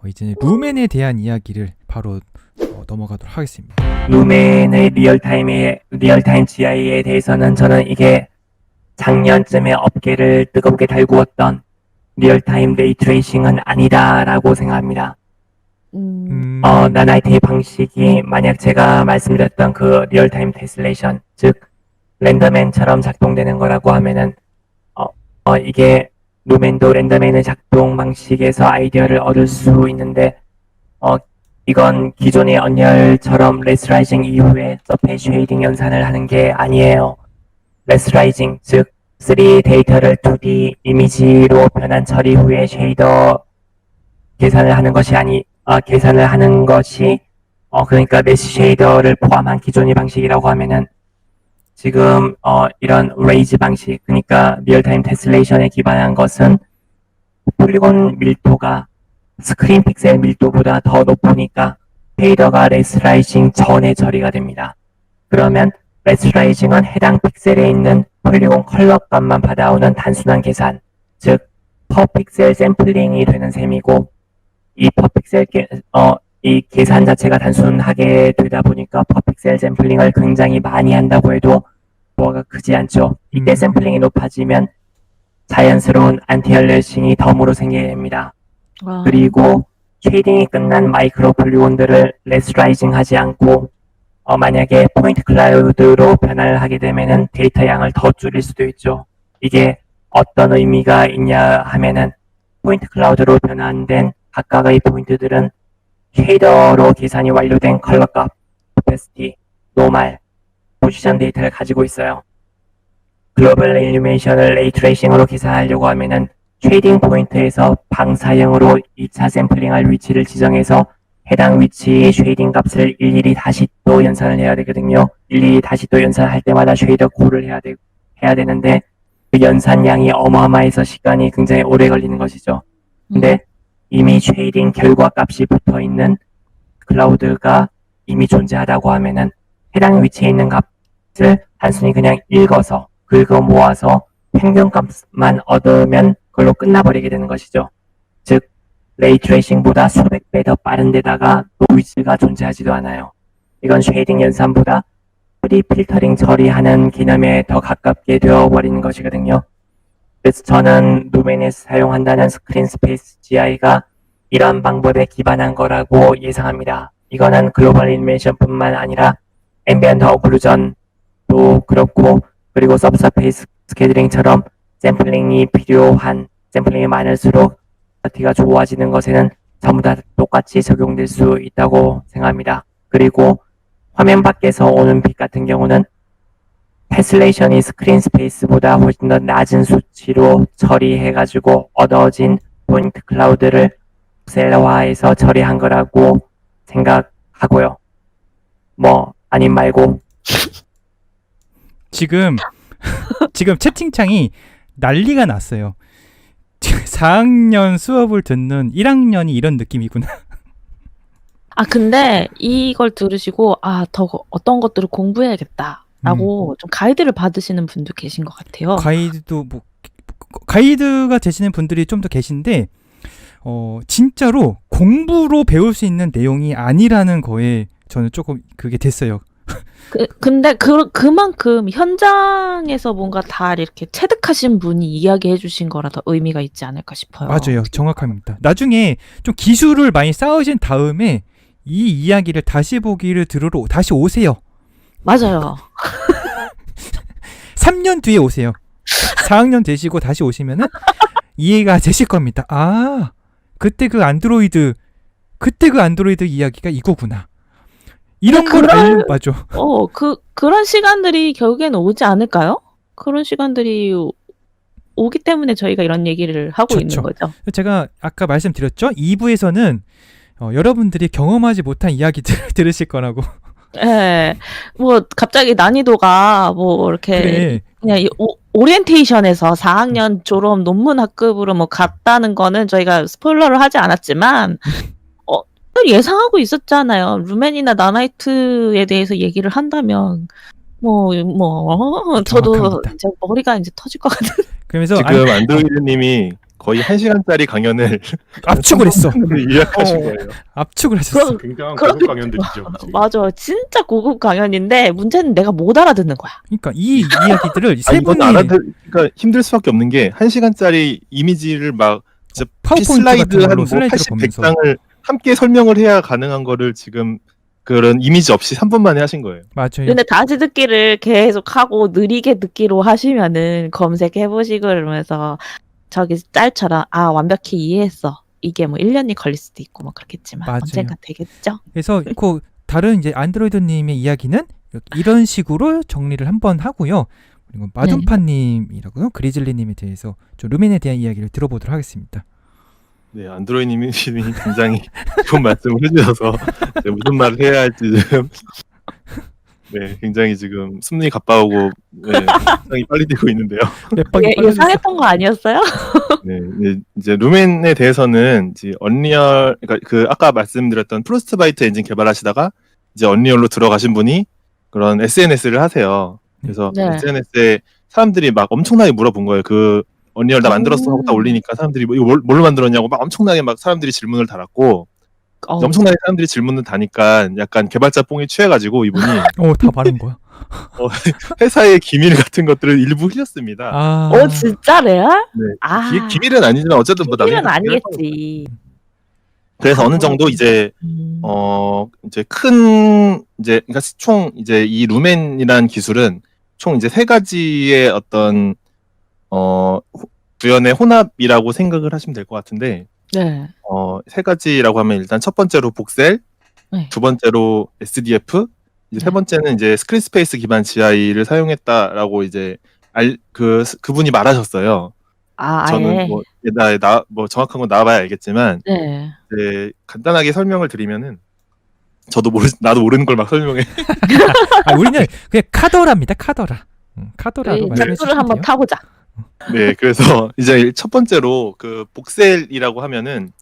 어, 이제 루멘에 대한 이야기를 바로 어, 넘어가도록 하겠습니다. 루멘의 리얼타임의 리얼타임 GI에 대해서는 저는 이게 작년쯤에 업계를 뜨겁게 달구었던 리얼타임 레이트레이싱은 아니다라고 생각합니다. 음, 음, 어, 나나이트의 방식이 만약 제가 말씀드렸던 그 리얼타임 테슬레이션, 즉 랜더맨처럼 작동되는 거라고 하면은 어, 어, 이게 루멘도 랜더맨의 작동 방식에서 아이디어를 얻을 수 있는데 어, 이건 기존의 언열처럼 레스라이징 이후에 서페이스 쉐이딩 연산을 하는 게 아니에요. 레스라이징, 즉 3D 데이터를 2D 이미지로 변환 처리 후에 쉐이더 계산을 하는 것이 아니, 아, 계산을 하는 것이, 어, 그러니까 메시 쉐이더를 포함한 기존의 방식이라고 하면은, 지금, 어, 이런 레이즈 방식, 그러니까 리얼타임 테슬레이션에 기반한 것은 폴리곤 밀도가 스크린 픽셀 밀도보다 더 높으니까 쉐이더가 레스라이징 전에 처리가 됩니다. 그러면 레스라이징은 해당 픽셀에 있는 폴리곤 컬러 값만 받아오는 단순한 계산, 즉, 퍼 픽셀 샘플링이 되는 셈이고, 이 퍼 픽셀 게, 어, 이 계산 자체가 단순하게 되다 보니까 퍼픽셀 샘플링을 굉장히 많이 한다고 해도 뭐가 크지 않죠. 이때 음. 샘플링이 높아지면 자연스러운 안티얼레싱이 덤으로 생기게 됩니다. 와, 그리고 쉐이딩이 끝난 마이크로 폴리곤들을 레스라이징 하지 않고 어, 만약에 포인트 클라우드로 변화를 하게 되면은 데이터 양을 더 줄일 수도 있죠. 이게 어떤 의미가 있냐 하면은 포인트 클라우드로 변환된 각각의 포인트들은 쉐이더로 계산이 완료된 컬러 값, 오페스티, 노말, 포지션 데이터를 가지고 있어요. 글로벌 일루미네이션을 레이트레이싱으로 계산하려고 하면은 쉐이딩 포인트에서 방사형으로 2차 샘플링할 위치를 지정해서 해당 위치의 쉐이딩 값을 일일이 다시 또 연산을 해야 되거든요. 일일이 다시 또 연산할 때마다 쉐이더 콜을 해야 되, 해야 되는데 그 연산량이 어마어마해서 시간이 굉장히 오래 걸리는 것이죠. 근데 이미 쉐이딩 결과 값이 붙어 있는 클라우드가 이미 존재하다고 하면은 해당 위치에 있는 값을 단순히 그냥 읽어서 긁어 모아서 평균 값만 얻으면 그걸로 끝나버리게 되는 것이죠. 즉, 레이트레이싱보다 수백 배 더 빠른 데다가 노이즈가 존재하지도 않아요. 이건 쉐이딩 연산보다 프리 필터링 처리하는 개념에 더 가깝게 되어버리는 것이거든요. 그래서 저는 루멘에서 사용한다는 스크린 스페이스 GI가 이런 방법에 기반한 거라고 예상합니다. 이거는 글로벌 인메이션뿐만 아니라 앰비언트 오클루전도 그렇고 그리고 서브서페이스 스케줄링처럼 샘플링이 필요한 샘플링이 많을수록 퀄리티가 좋아지는 것에는 전부 다 똑같이 적용될 수 있다고 생각합니다. 그리고 화면 밖에서 오는 빛 같은 경우는 테슬레이션이 스크린 스페이스보다 훨씬 더 낮은 수치로 처리해가지고 얻어진 포인트 클라우드를 셀러화해서 처리한 거라고 생각하고요. 뭐 아님 말고 지금 지금 채팅창이 난리가 났어요. 4학년 수업을 듣는 1학년이 이런 느낌이구나. 아 근데 이걸 들으시고 아 더 어떤 것들을 공부해야겠다 라고 좀 가이드를 받으시는 분도 계신 것 같아요. 가이드도 뭐 가이드가 되시는 분들이 좀 더 계신데 어 진짜로 공부로 배울 수 있는 내용이 아니라는 거에 저는 조금 그게 됐어요. 그, 근데 그 그만큼 현장에서 뭔가 다 이렇게 체득하신 분이 이야기해 주신 거라 더 의미가 있지 않을까 싶어요. 맞아요. 정확합니다. 나중에 좀 기술을 많이 쌓으신 다음에 이 이야기를 다시 보기를 들으러 다시 오세요. 맞아요. 3년 뒤에 오세요. 4학년 되시고 다시 오시면은 이해가 되실 겁니다. 아, 그때 그 안드로이드, 그때 그 안드로이드 이야기가 이거구나. 이런 근데 걸 그럴- 알려, 맞아. 어, 그 그런 시간들이 결국에는 오지 않을까요? 그런 시간들이 오- 오기 때문에 저희가 이런 얘기를 하고 좋죠. 있는 거죠. 제가 아까 말씀드렸죠? 2부에서는 어, 여러분들이 경험하지 못한 이야기들 들으실 거라고. 예. 뭐 갑자기 난이도가 뭐 이렇게 그래. 그냥 이 오, 오리엔테이션에서 4학년 졸업 논문 학급으로 뭐 갔다는 거는 저희가 스포일러를 하지 않았지만 어, 예상하고 있었잖아요. 루멘이나 나나이트에 대해서 얘기를 한다면 뭐 뭐 저도 정확합니다. 이제 머리가 이제 터질 것 같은. 그러면서 지금 안드로이드님이 거의 1시간짜리 강연을 압축을 했어. 요약하신 어. 거예요. 압축을 하셨어. 그럼- 굉장한 그렇게- 고급 강연들이죠. 지금. 맞아. 진짜 고급 강연인데 문제는 내가 못 알아듣는 거야. 그러니까 이 이야기들을 아, 세 이건 분이 알아들, 그러니까 힘들 수밖에 없는 게 1시간짜리 이미지를 막 진짜 파워포인트 슬라이드 같은 걸로 한뭐 슬라이드를 80, 보면서 100장을 함께 설명을 해야 가능한 거를 지금 그런 이미지 없이 3분 만에 하신 거예요. 맞아요. 근데 다시 듣기를 계속 하고 느리게 듣기로 하시면은 검색해 보시고 그러면서 저기 짤처럼 아 완벽히 이해했어. 이게 뭐 1년이 걸릴 수도 있고 뭐 그렇겠지만 맞아요. 언젠가 되겠죠. 그래서 그 다른 이제 안드로이드님의 이야기는 이런 식으로 정리를 한번 하고요. 그리고 네. 마둔파님이라고요. 그리즐리님에 대해서 좀 루멘에 대한 이야기를 들어보도록 하겠습니다. 네, 안드로이님이 굉장히 좋은 말씀을 해주셔서 무슨 말을 해야 할지 지금 네, 굉장히 지금 숨이 가빠오고 네, 굉장히 빨리 뛰고 있는데요. 몇 방이 예, 빨라졌어. 예상했던 거 아니었어요? 네, 네, 이제 루멘에 대해서는 이제 언리얼, 그러니까 그 아까 말씀드렸던 프로스트바이트 엔진 개발하시다가 이제 언리얼로 들어가신 분이 그런 SNS를 하세요. 그래서 네. SNS에 사람들이 막 엄청나게 물어본 거예요. 그 언리얼 다 만들었어 하고 딱 음. 올리니까 사람들이 뭐 이거 뭘, 뭘로 만들었냐고 막 엄청나게 막 사람들이 질문을 달았고 어, 엄청나게 사람들이 질문을 다니까 약간 개발자 뽕이 취해가지고 이분이 어, 다 바른 거야. 회사의 기밀 같은 것들을 일부 흘렸습니다. 아. 어 진짜 레알? 네. 아 기, 기밀은 아니지만 어쨌든 뭐 기밀은 남의 아니겠지. 그래서 어느 정도 이제 음. 어 이제 큰 이제 그러니까 총 이제 이 루멘이라는 기술은 총 이제 세 가지의 어떤 어 호- 구현의 혼합이라고 생각을 하시면 될 것 같은데 네. 어세 가지라고 하면 일단 첫 번째로 복셀, 네. 두 번째로 SDF, 이제 세 네. 번째는 이제 스크린 스페이스 기반 GI를 사용했다라고 이제 알그 그분이 말하셨어요. 아 아예. 저는 뭐 나뭐 정확한 건 나와 봐야 알겠지만 네. 네, 간단하게 설명을 드리면은 저도 모르 나도 모르는 걸 막 설명해. 아, 우리는 그냥 카더라입니다. 카더라. 음, 카더라로 우리 말씀해 를 주시면 한번 돼요. 타보자. 네, 그래서 이제 첫 번째로 그 복셀이라고 하면은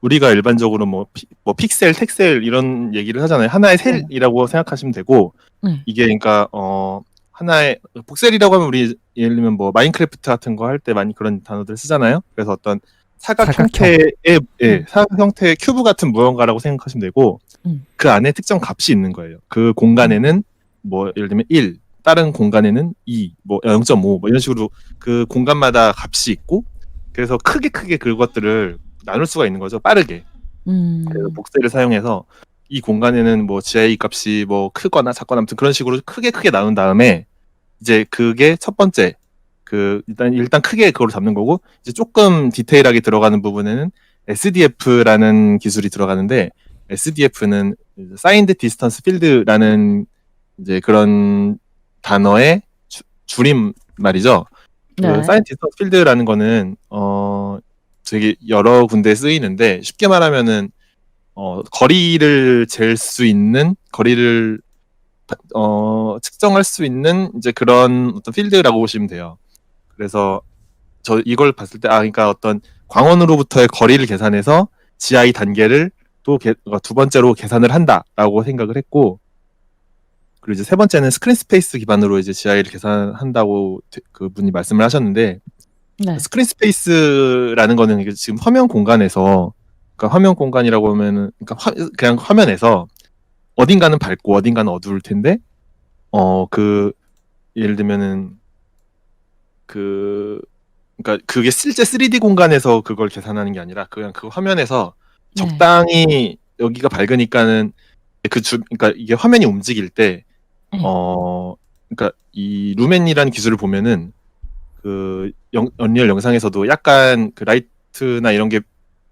우리가 일반적으로 뭐, 피, 뭐 픽셀, 텍셀 이런 얘기를 하잖아요. 하나의 셀이라고 생각하시면 되고 네. 이게 그러니까 어 하나의 복셀이라고 하면 우리 예를 들면 뭐 마인크래프트 같은 거 할 때 많이 그런 단어들 쓰잖아요. 그래서 어떤 사각 사각형. 형태의 예, 음. 사각 형태의 큐브 같은 무언가라고 생각하시면 되고 음. 그 안에 특정 값이 있는 거예요. 그 공간에는 뭐 예를 들면 1, 다른 공간에는 2, 뭐 0.5, 뭐 이런 식으로 그 공간마다 값이 있고 그래서 크게 크게 그것들을 나눌 수가 있는 거죠. 빠르게. 음. 그래서 복셀을 사용해서 이 공간에는 뭐 GI 값이 뭐 크거나 작거나 아무튼 그런 식으로 크게 크게 나눈 다음에 이제 그게 첫 번째 그 일단 일단 크게 그걸 잡는 거고 이제 조금 디테일하게 들어가는 부분에는 SDF라는 기술이 들어가는데 SDF는 사인드 디스턴스 필드라는 이제 그런 단어의 주- 줄임 말이죠. 네. 그 사이언 디스턴스 필드라는 거는 어 되게 여러 군데 쓰이는데 쉽게 말하면은 어 거리를 잴 수 있는 거리를 어 측정할 수 있는 이제 그런 어떤 필드라고 보시면 돼요. 그래서 저 이걸 봤을 때 아 그러니까 어떤 광원으로부터의 거리를 계산해서 GI 단계를 또 두 번째로 계산을 한다라고 생각을 했고 그리고 이제 세 번째는 스크린 스페이스 기반으로 이제 GI를 계산한다고 되- 그분이 말씀을 하셨는데 네. 스크린 스페이스라는 거는 지금 화면 공간에서 그러니까 화면 공간이라고 하면은 그러니까 화, 그냥 화면에서 어딘가는 밝고 어딘가는 어두울 텐데 어 그 예를 들면은 그 그러니까 그게 실제 3D 공간에서 그걸 계산하는 게 아니라 그냥 그 화면에서 네. 적당히 여기가 밝으니까는 그 주, 그러니까 이게 화면이 움직일 때, 네. 어, 그러니까 이 루멘이라는 기술을 보면은 그 영, 언리얼 영상에서도 약간 그 라이트나 이런 게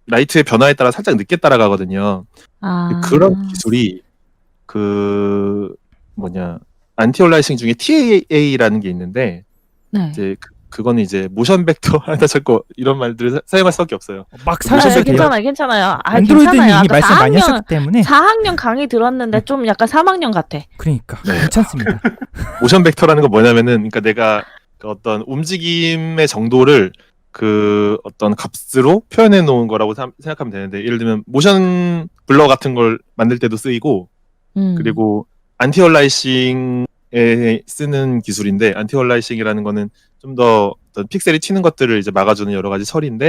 라이트의 변화에 따라 살짝 늦게 따라가거든요. 아. 그런 기술이 그 뭐냐 안티올라이싱 중에 TAA라는 게 있는데 네. 이제 그, 그거는 이제 모션 벡터 하나 자꾸 이런 말들을 사- 사용할 수밖에 없어요. 막 네, 사셔도 돼요. 괜찮아요, 괜찮아요. 아, 안드로이드는 괜찮아요. 이미 아까 말씀 많이 4학년, 하셨기 때문에 4학년 강의 들었는데 좀 약간 3학년 같아. 그러니까 네. 괜찮습니다. 모션 벡터라는 건 뭐냐면은 그러니까 내가 그 어떤 움직임의 정도를 그 어떤 값으로 표현해 놓은 거라고 사- 생각하면 되는데 예를 들면 모션 블러 같은 걸 만들 때도 쓰이고 음. 그리고 안티얼라이싱에 쓰는 기술인데 안티얼라이싱이라는 거는 좀더 픽셀이 튀는 것들을 이제 막아주는 여러 가지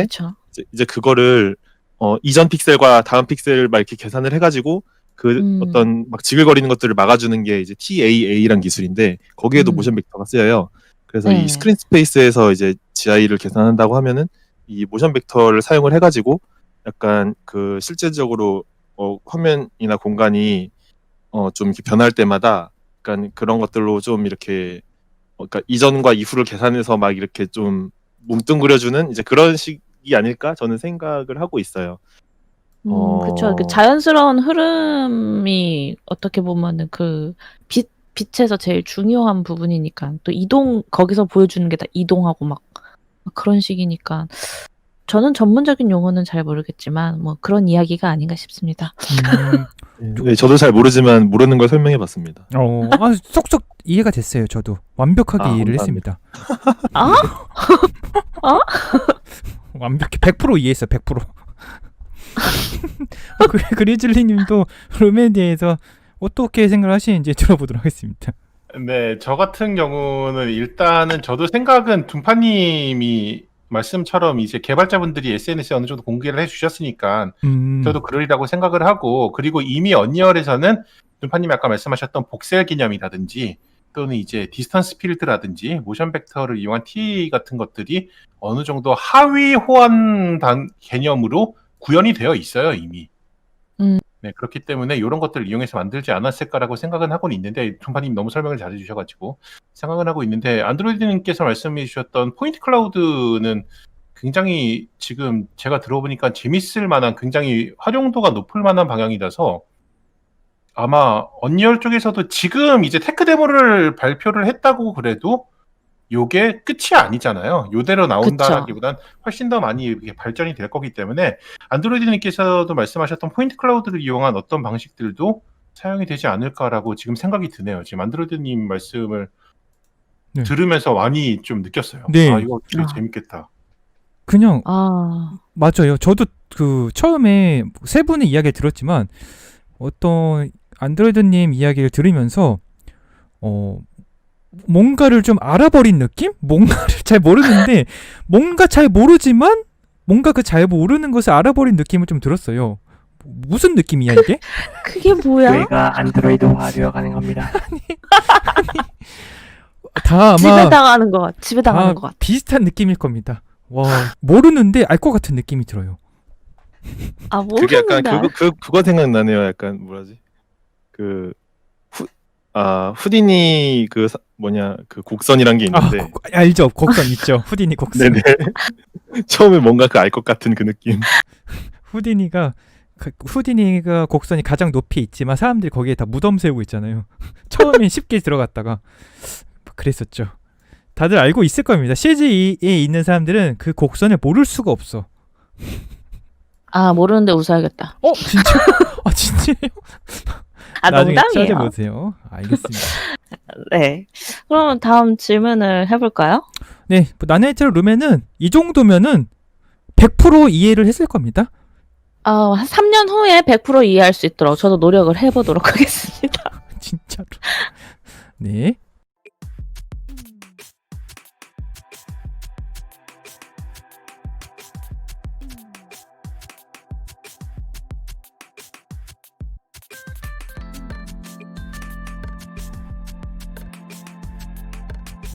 그렇죠. 이제, 이제 그거를 어, 이전 픽셀과 다음 픽셀 막 이렇게 계산을 해가지고 그 음. 어떤 막 지글거리는 것들을 막아주는 게 이제 TAA란 기술인데 거기에도 음. 모션 벡터가 쓰여요. 그래서 네. 이 스크린 스페이스에서 이제 GI를 계산한다고 하면은 이 모션 벡터를 사용을 해가지고 약간 그 실제적으로 어, 화면이나 공간이 어, 좀 이렇게 변할 때마다 약간 그런 것들로 좀 이렇게 어, 그러니까 이전과 이후를 계산해서 막 이렇게 좀 뭉뚱그려주는 이제 그런 식이 아닐까 저는 생각을 하고 있어요. 음, 어. 그렇죠. 그 자연스러운 흐름이 어떻게 보면은 그 빛, 빛에서 제일 중요한 부분이니까 또 이동 거기서 보여주는 게 다 이동하고 막, 막 그런 식이니까 저는 전문적인 용어는 잘 모르겠지만 뭐 그런 이야기가 아닌가 싶습니다. 음, 네, 저도 잘 모르지만 모르는 걸 설명해 봤습니다. 어, 아, 쏙쏙 이해가 됐어요. 저도 완벽하게 아, 이해를 감사합니다. 했습니다. 아? 어? 완벽히 100% 이해했어요. 100%. 그- 그리즐리님도 룸에 대해서 어떻게 생각을 하시는지 들어보도록 하겠습니다. 네, 저 같은 경우는 일단은 저도 생각은 둔파님이 말씀처럼 이제 개발자분들이 SNS에 어느 정도 공개를 해주셨으니까 음, 저도 그러리라고 생각을 하고 그리고 이미 언리얼에서는 둔파님이 아까 말씀하셨던 복셀 개념이라든지 또는 이제 디스턴스 필드라든지 모션 벡터를 이용한 T 같은 것들이 어느 정도 하위 호환 단 개념으로 구현이 되어 있어요 이미. 음. 네 그렇기 때문에 이런 것들을 이용해서 만들지 않았을까라고 생각은 하고는 있는데 둔파님 너무 설명을 잘해 주셔가지고 생각은 하고 있는데 안드로이드님께서 말씀해 주셨던 포인트 클라우드는 굉장히 지금 제가 들어보니까 재밌을 만한 굉장히 활용도가 높을 만한 방향이라서 아마 언리얼 쪽에서도 지금 이제 테크 데모를 발표를 했다고 그래도 요게 끝이 아니잖아요. 요대로 나온다라기보단 훨씬 더 많이 이렇게 발전이 될 거기 때문에 안드로이드님께서도 말씀하셨던 포인트 클라우드를 이용한 어떤 방식들도 사용이 되지 않을까라고 지금 생각이 드네요. 지금 안드로이드님 말씀을 네. 들으면서 많이 좀 느꼈어요. 네. 아 이거 되게 아. 재밌겠다. 그냥 아, 맞아요. 저도 그 처음에 세 분의 이야기를 들었지만 어떤 안드로이드님 이야기를 들으면서 어 뭔가를 좀 알아버린 느낌? 뭔가를 잘 모르는데 뭔가 잘 모르지만 뭔가 그 잘 모르는 것을 알아버린 느낌을 좀 들었어요. 무슨 느낌이야 이게? 그게 뭐야? 뇌가 안드로이드화 되어가는 겁니다. 다 집에 아마 당하는 것 같, 집에 당하는 다것 같아. 비슷한 느낌일 겁니다. 와 모르는데 알 것 같은 느낌이 들어요. 아, 그게 약간 모르는데. 그거 그 그거 생각나네요. 약간 뭐라지? 그 후, 아 후디니 그 사- 뭐냐 그 곡선이란 게 아 있는데 곡- 알죠 곡선 있죠 후디니 곡선. 네네 처음에 뭔가 그 알 것 같은 그 느낌. 후디니가 그 후디니가 곡선이 가장 높이 있지만 사람들이 거기에 다 무덤 세우고 있잖아요. 처음엔 쉽게 들어갔다가 그랬었죠. 다들 알고 있을 겁니다. CG에 있는 사람들은 그 곡선을 모를 수가 없어. 아, 모르는데 웃어야겠다. 어 진짜? 아 진짜요? 아, 나중에 농담이에요. 찾아보세요. 알겠습니다. 네. 그러면 다음 질문을 해볼까요? 네, 뭐 나나이트로 룸에는 이 정도면은 100% 이해를 했을 겁니다. 아, 한 3년 후에 100% 이해할 수 있도록 저도 노력을 해보도록 하겠습니다. 진짜로. 네.